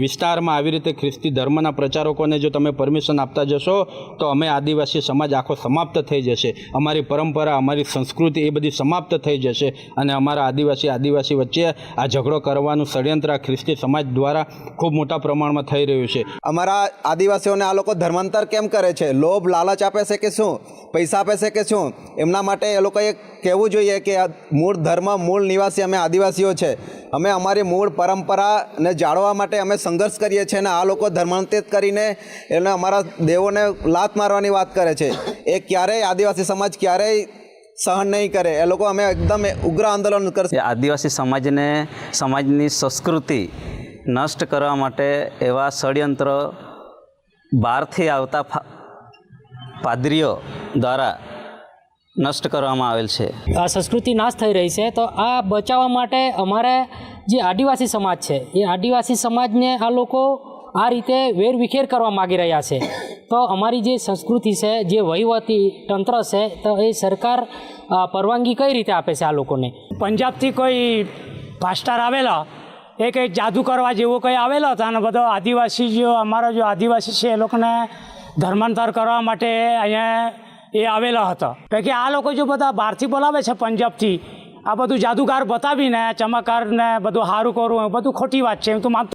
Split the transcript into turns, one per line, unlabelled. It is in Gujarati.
વિસ્તારમાં આવી રીતે ખ્રિસ્તી ધર્મના પ્રચારકોને જો તમે પરમિશન આપતા જશો, તો અમે આદિવાસી સમાજ આખો સમાપ્ત થઈ જશે. અમારી પરંપરા, અમારી સંસ્કૃતિ એ બધી સમાપ્ત થઈ જશે અને અમારા આદિવાસી આદિવાસી વચ્ચે આ ઝઘડો કરવાનું ષડયંત્ર આ ખ્રિસ્તી સમાજ દ્વારા ખૂબ મોટા પ્રમાણમાં થઈ રહ્યું છે.
અમારા આદિવાસીઓને આ લોકો ધર્માંતર કેમ કરે છે? લોભ, લાલચ આપે છે કે શું? પૈસા આપે છે કે શું? એમના માટે એ લોકોએ કહેવું જોઈએ કે મૂળ ધર્મ, મૂળ નિવાસી અમે આદિવાસીઓ છે. અમે અમારી મૂળ પરંપરાને જાળવવા માટે અમે સંઘર્ષ કરીએ છીએ અને આ લોકો ધર્માંતરિત કરીને એને અમારા દેવોને લાત મારવાની વાત કરે છે. એ ક્યારેય આદિવાસી સમાજ ક્યારેય સહન નહીં કરે. એ લોકો અમે એકદમ ઉગ્ર આંદોલન કરશે.
આદિવાસી સમાજને સમાજની સંસ્કૃતિ નષ્ટ કરવા માટે એવા ષડયંત્ર બહારથી આવતા પાદરીઓ દ્વારા નષ્ટ કરવામાં આવેલ છે.
આ સંસ્કૃતિ નાશ થઈ રહી છે. તો આ બચાવવા માટે અમારે જે આદિવાસી સમાજ છે, એ આદિવાસી સમાજને આ લોકો આ રીતે વેરવિખેર કરવા માગી રહ્યા છે. તો અમારી જે સંસ્કૃતિ છે, જે વહીવટી તંત્ર છે, તો એ સરકાર પરવાનગી કઈ રીતે આપે છે આ લોકોને?
પંજાબથી કોઈ પાસ્ટર આવેલા, એ કંઈક જાદુ કરવા જેવો કંઈ આવેલો હતો? અને બધો આદિવાસી જો અમારો જો આદિવાસી છે, એ લોકોને ધર્માંતર કરવા માટે અહીંયા એ આવેલો હતો. કે આ લોકો જો બધા બહારથી બોલાવે છે પંજાબથી આ બધું જાદુગાર બતાવીને ચમત્કાર ને બધું સારું કરવું એ બધું ખોટી વાત છે એમ તો માનતો